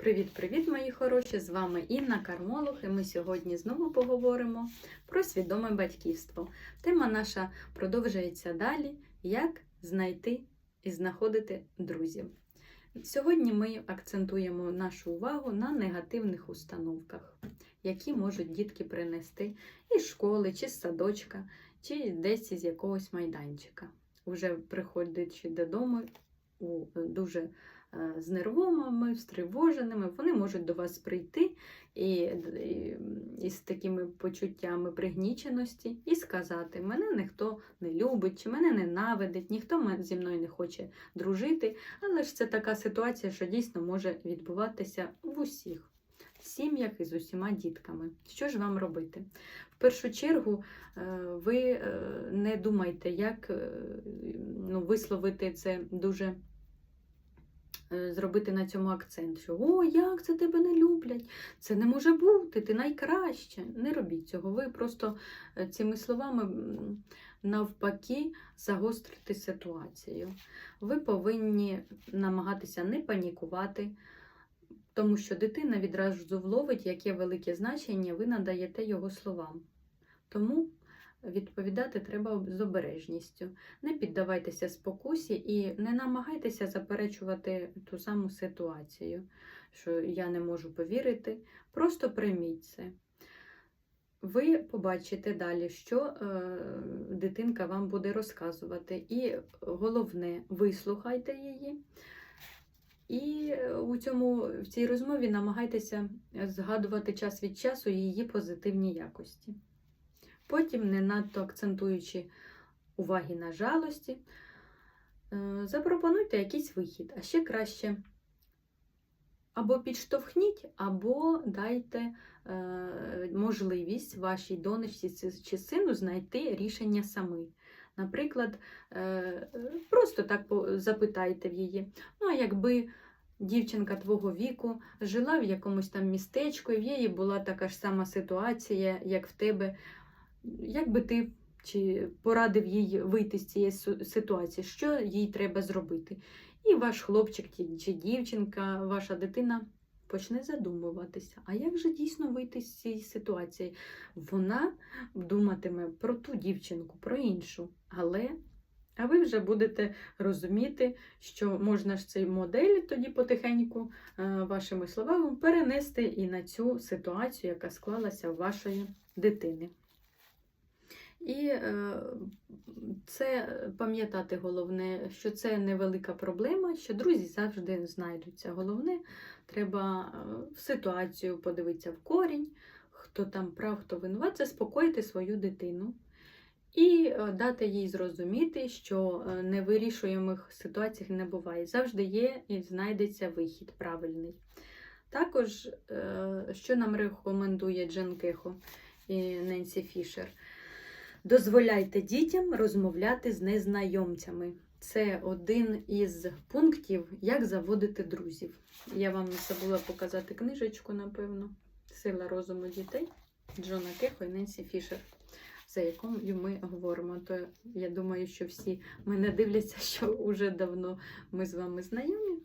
Привіт-привіт, мої хороші! З вами Інна Кармолог, і ми сьогодні знову поговоримо про свідоме батьківство. Тема наша продовжується далі: як знайти і знаходити друзів. Сьогодні ми акцентуємо нашу увагу на негативних установках, які можуть дітки принести із школи, чи з садочка, чи десь із якогось майданчика. Уже приходячи додому у дуже е, знервованими, стривоженими, вони можуть до вас прийти і, і, і з такими почуттями пригніченості і сказати: мене ніхто не любить, чи мене ненавидить, ніхто зі мною не хоче дружити. Але ж це така ситуація, що дійсно може відбуватися в усіх сім'ях і з усіма дітками. Що ж вам робити? В першу чергу е, ви е, не думайте, як ну, висловити це дуже зробити на цьому акцент, що о, як це тебе не люблять, це не може бути, ти найкраще. Не робіть цього. Ви просто е, цими словами навпаки загострите ситуацію. Ви повинні намагатися не панікувати, тому що дитина відразу вловить, яке велике значення ви надаєте його словам. Тому відповідати треба з обережністю. Не піддавайтеся спокусі і не намагайтеся заперечувати ту саму ситуацію, що я не можу повірити. Просто прийміть це. Ви побачите далі, що е, дитинка вам буде розказувати. І головне, вислухайте її. І у цьому, в цій розмові намагайтеся згадувати час від часу її позитивні якості. Потім, не надто акцентуючи уваги на жалості, е, запропонуйте якийсь вихід, а ще краще або підштовхніть, або дайте е, можливість вашій донечці чи сину знайти рішення самі. Наприклад, е, просто так запитайте в її. Ну, а якби дівчинка твого віку жила в якомусь там містечку, і в її була така ж сама ситуація, як в тебе, як би ти чи порадив їй вийти з цієї ситуації, що їй треба зробити? І ваш хлопчик чи дівчинка, ваша дитина почне задумуватися, а як же дійсно вийти з цієї ситуації? Вона думатиме про ту дівчинку, про іншу. Але а ви вже будете розуміти, що можна ж цей модель тоді потихеньку е, вашими словами перенести і на цю ситуацію, яка склалася у вашої дитини. І е, це пам'ятати головне, що це невелика проблема, що друзі завжди знайдуться. Головне, треба е, в ситуацію подивитися в корінь, хто там прав, хто винуват, заспокоїти свою дитину і е, дати їй зрозуміти, що невирішуємих ситуацій не буває. Завжди є і знайдеться вихід правильний. Також, що нам рекомендує Джен Кехо і Ненсі Фішер, дозволяйте дітям розмовляти з незнайомцями. Це один із пунктів, як заводити друзів. Я вам забула показати книжечку, напевно. Сила розуму дітей Джона Кехо і Ненсі Фішер за якою ми говоримо. То я думаю, що всі мене дивляться, що вже давно ми з вами знайомі.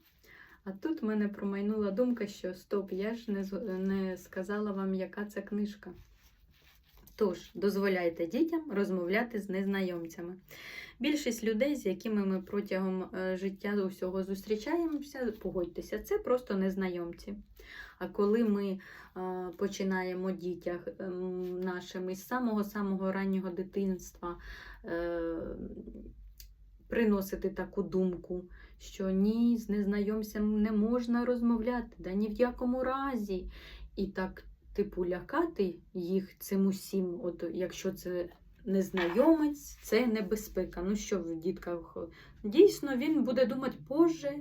А тут в мене промайнула думка, що стоп, я ж не, не сказала вам, яка це книжка. Тож, дозволяйте дітям розмовляти з незнайомцями. Більшість людей, з якими ми протягом е, життя усього зустрічаємося, погодьтеся, це просто незнайомці. А коли ми е, починаємо дітях ем, нашим із самого-самого раннього дитинства е, приносити таку думку, що ні, з незнайомцем не можна розмовляти, да ні в якому разі. І так, типу, лякати їх цим усім, от якщо це незнайомець, це небезпека. Ну що в дітках? Дійсно, він буде думати, Боже,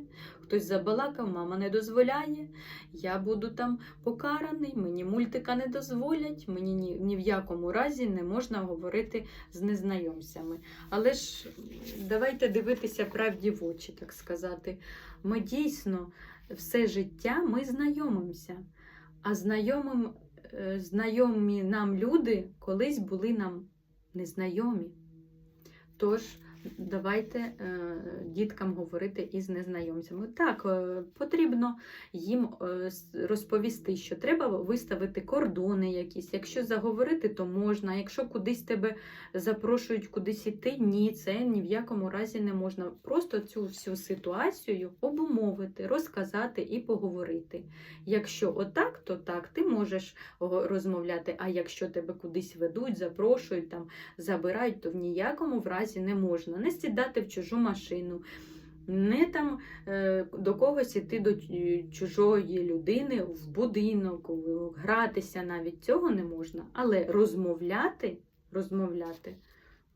хтось забалакав, мама не дозволяє, я буду там покараний, мені мультика не дозволять, мені ні, ні в якому разі не можна говорити з незнайомцями. Але ж давайте дивитися правді в очі, так сказати. Ми дійсно все життя ми знайомимося, а знайомим, знайомі нам люди колись були нам незнайомі. Тож давайте е, діткам говорити із незнайомцями. Так, е, потрібно їм е, розповісти, що треба виставити кордони якісь. Якщо заговорити, то можна. Якщо кудись тебе запрошують кудись іти, ні, це ні в якому разі не можна. Просто цю всю ситуацію обумовити, розказати і поговорити. Якщо отак, то так, ти можеш розмовляти. А якщо тебе кудись ведуть, запрошують, там, забирають, то в ніякому в разі не можна. Не сідати в чужу машину. Не там е, до когось іти до чужої людини в будинок, гратися навіть цього не можна. Але розмовляти, розмовляти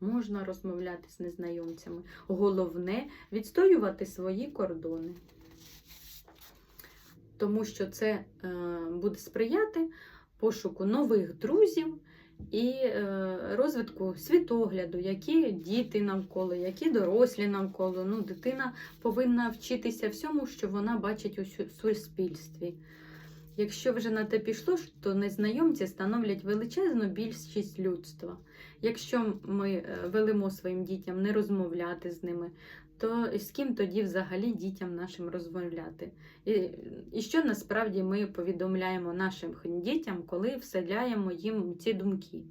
можна розмовляти з незнайомцями. Головне відстоювати свої кордони. Тому що це е, буде сприяти пошуку нових друзів і е, розвитку світогляду, які діти навколо, які дорослі навколо. Ну, дитина повинна вчитися всьому, що вона бачить у суспільстві. Якщо вже на те пішло, то незнайомці становлять величезну більшість людства. Якщо ми е, велимо своїм дітям не розмовляти з ними, то з ким тоді взагалі дітям нашим розмовляти? І, і що насправді ми повідомляємо нашим дітям, коли вселяємо їм ці думки?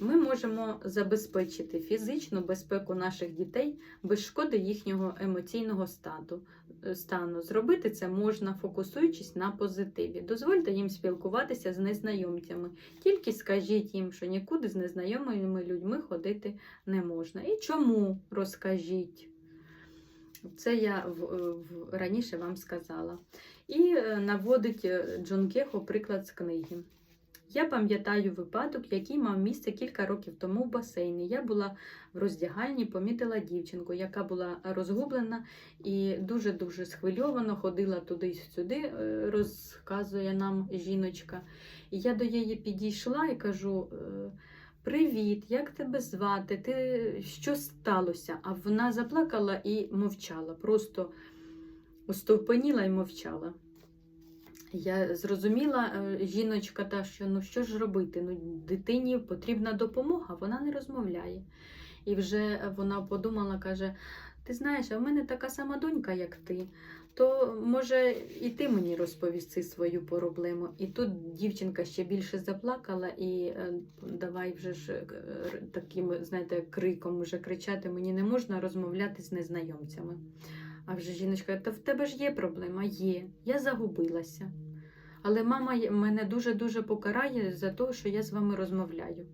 Ми можемо забезпечити фізичну безпеку наших дітей без шкоди їхнього емоційного стату, стану. Зробити це можна, фокусуючись на позитиві. Doзвольте їм спілкуватися з незнайомцями. Тільки скажіть їм, що нікуди з незнайомими людьми ходити не можна. І чому розкажіть? Це я в, в, раніше вам сказала. І е, наводить е, Джон Кехо приклад з книги. Я пам'ятаю випадок, який мав місце кілька років тому в басейні. Я була в роздягальні, помітила дівчинку, яка була розгублена і дуже-дуже схвильовано ходила туди й сюди, е, розказує нам жіночка. І я до її підійшла і кажу: е, Привіт, як тебе звати? Ти що сталося? А вона заплакала і мовчала, просто остовпеніла і мовчала. Я зрозуміла, е, жіночка, та що ну що ж робити? Ну, дитині потрібна допомога, вона не розмовляє. І вже вона подумала, каже: Ти знаєш, а в мене така сама донька, як ти. То може і ти мені розповісти свою проблему. І тут дівчинка ще більше заплакала, і е, давай вже ж е, таким, знаєте, криком вже кричати: мені не можна розмовляти з незнайомцями. А вже жіночка, та в тебе ж є проблема? Є. Я загубилася. Але мама мене дуже-дуже покарає за те, що я з вами розмовляю.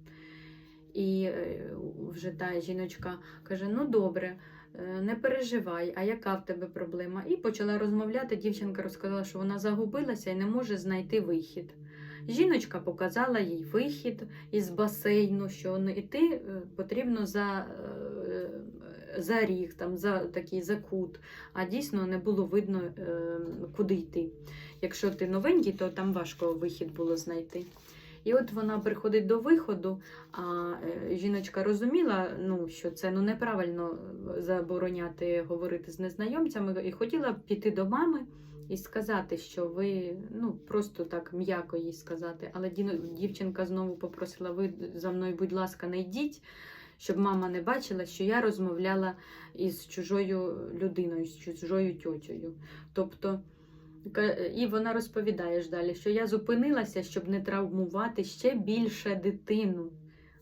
І е, вже та жіночка каже: Ну добре, е, не переживай, а яка в тебе проблема? І почала розмовляти. Дівчинка розказала, що вона загубилася і не може знайти вихід. Жіночка показала їй вихід із басейну, що йти е, потрібно за, за ріг, там, за такий за кут, а дійсно не було видно, е, куди йти. Якщо ти новенький, то там важко вихід було знайти. І от вона приходить до виходу, а е, жіночка розуміла, ну, що це ну, неправильно забороняти говорити з незнайомцями, і хотіла піти до мами і сказати, що ви ну, просто так м'яко їй сказати. Але дівчинка знову попросила: ви за мною, будь ласка, не йдіть, щоб мама не бачила, що я розмовляла із чужою людиною, з чужою тьотею. Тобто, І вона розповідає ж далі, що я зупинилася, щоб не травмувати ще більше дитину.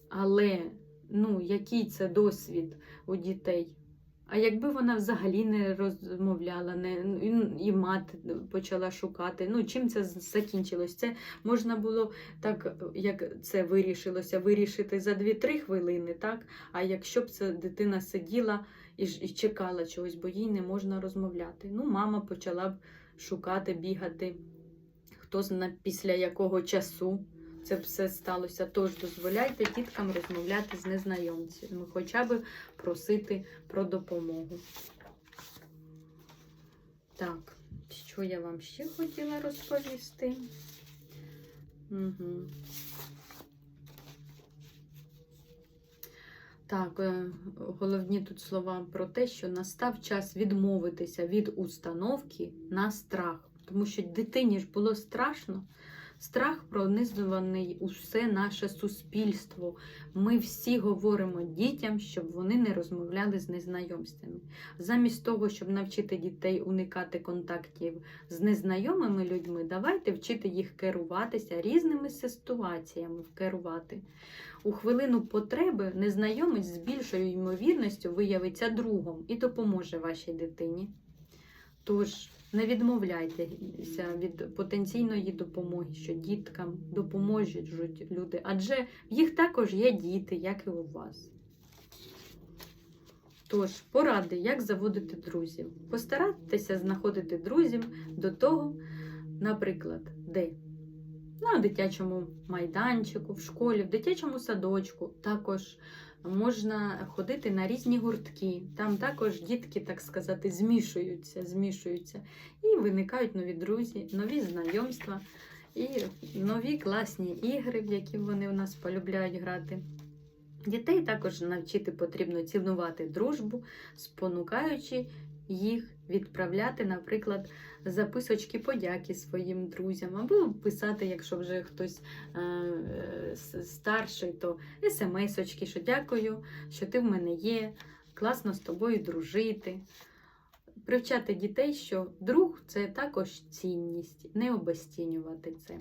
Але ну, який це досвід у дітей? А якби вона взагалі не розмовляла, не, і, мати почала шукати, ну чим це закінчилось? Це можна було так, як це вирішилося, вирішити за 2-3 хвилини, так? А якщо б ця дитина сиділа і, і чекала чогось, бо їй не можна розмовляти. Ну, мама почала б шукати, бігати, хто зна після якого часу це все сталося. Тож дозволяйте діткам розмовляти з незнайомцями, хоча б просити про допомогу. Так, що я вам ще хотіла розповісти? Угу. Так, е, головні тут слова про те, що настав час відмовитися від установки на страх. Тому що дитині ж було страшно, Страх пронизуваний усе наше суспільство. Ми всі говоримо дітям, щоб вони не розмовляли з незнайомцями. Замість того, щоб навчити дітей уникати контактів з незнайомими людьми, давайте вчити їх керуватися різними ситуаціями керувати. У хвилину потреби незнайомець з більшою ймовірністю виявиться другом і допоможе вашій дитині. Тож не відмовляйтеся від потенційної допомоги, що діткам допоможуть люди, адже в їх також є діти, як і у вас. Тож, поради, як заводити друзів. Постарайтеся знаходити друзів до того, наприклад, де? На дитячому майданчику, в школі, в дитячому садочку. Також можна ходити на різні гуртки. Там також дітки, так сказати, змішуються, змішуються. І виникають нові друзі, нові знайомства і нові класні ігри, в які вони у нас полюбляють грати. Дітей також навчити потрібно цінувати дружбу, спонукаючи їх відправляти, наприклад, записочки подяки своїм друзям, або писати, якщо вже хтось е, старший, то смс-очки, що дякую, що ти в мене є, класно з тобою дружити. Привчати дітей, що друг це також цінність, не обесцінювати це.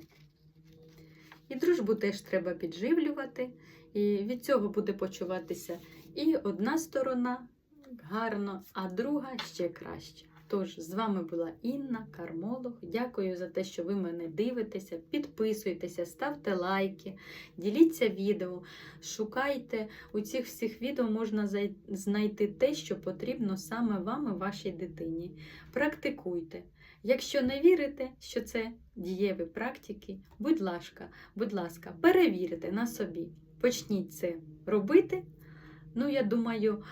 І дружбу теж треба підживлювати, і від цього буде почуватися і одна сторона гарно, а друга ще краще. Тож з вами була Інна, кармолог. Дякую за те, що ви мене дивитеся. Підписуйтеся, ставте лайки, діліться відео, шукайте. У цих всіх відео можна знайти те, що потрібно саме вам і вашій дитині. Практикуйте. Якщо не вірите, що це дієві практики, будь ласка, будь ласка, перевірте на собі. Почніть це робити. Ну, я думаю,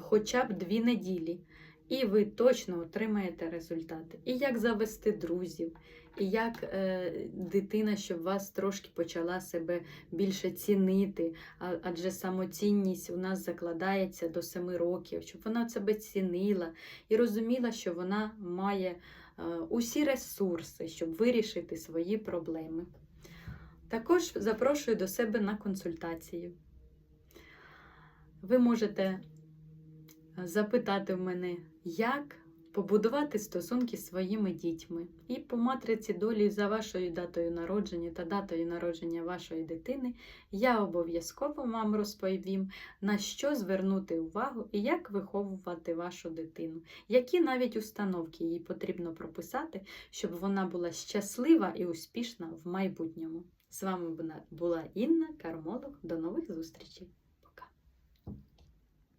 хоча б дві неділі. І ви точно отримаєте результати. І як завести друзів, і як е, дитина, щоб вас трошки почала себе більше цінити, адже самоцінність у нас закладається до 7 років, щоб вона себе цінила і розуміла, що вона має е, усі ресурси, щоб вирішити свої проблеми. Також запрошую до себе на консультацію. Ви можете е, запитати в мене, як побудувати стосунки з своїми дітьми. І по матриці долі за вашою датою народження та датою народження вашої дитини я обов'язково вам розповім, на що звернути увагу і як виховувати вашу дитину, які навіть установки їй потрібно прописати, щоб вона була щаслива і успішна в майбутньому. З вами була Інна Кармолог. До нових зустрічей!